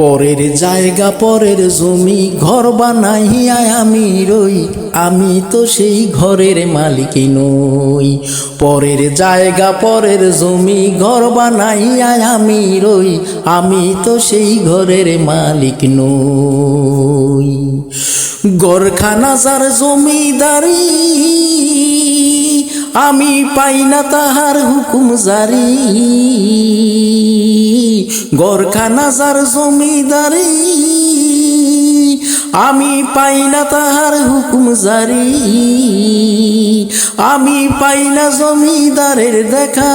পরের জায়গা, পরের জমি, ঘর বানাইয়া আমি রই। আমি তো সেই ঘরের মালিক নই। পরের জায়গা, পরের জমি, ঘর বানাইয়া আমি রই। আমি তো সেই ঘরের মালিক নই। গরখানা যার জমিদারি, আমি পাই না তাহার হুকুম জারি। গরখানা যার জমিদারি আমি পাই না তাহার হুকুম জারি। আমি পাই না জমিদারের দেখা।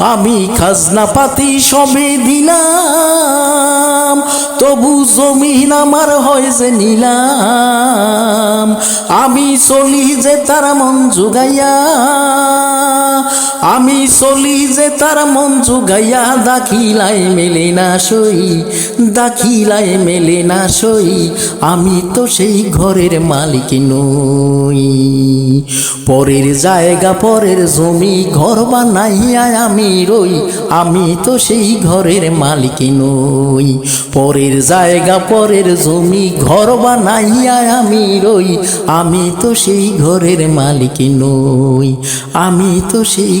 আমি খাজনা পাতি সবে দিলাম, তবু জমিন আমার হয় যে নিলাম। আমি চলি যে তারা মন জুগাইয়া আমি চলি যে তার মন জুগাইয়া দাখিলাই মেলে না সই, দাখিলাই মেলে না সই। আমি তো সেই ঘরের মালিক নই। পরের জায়গা, পরের জমি, ঘর বানাইয়া আমি রই। আমি তো সেই ঘরের মালিক নই। পরের জায়গা, পরের জমি, ঘর বানাইয়া আমি রই। আমি তো সেই ঘরের মালিক নই। আমি তো সেই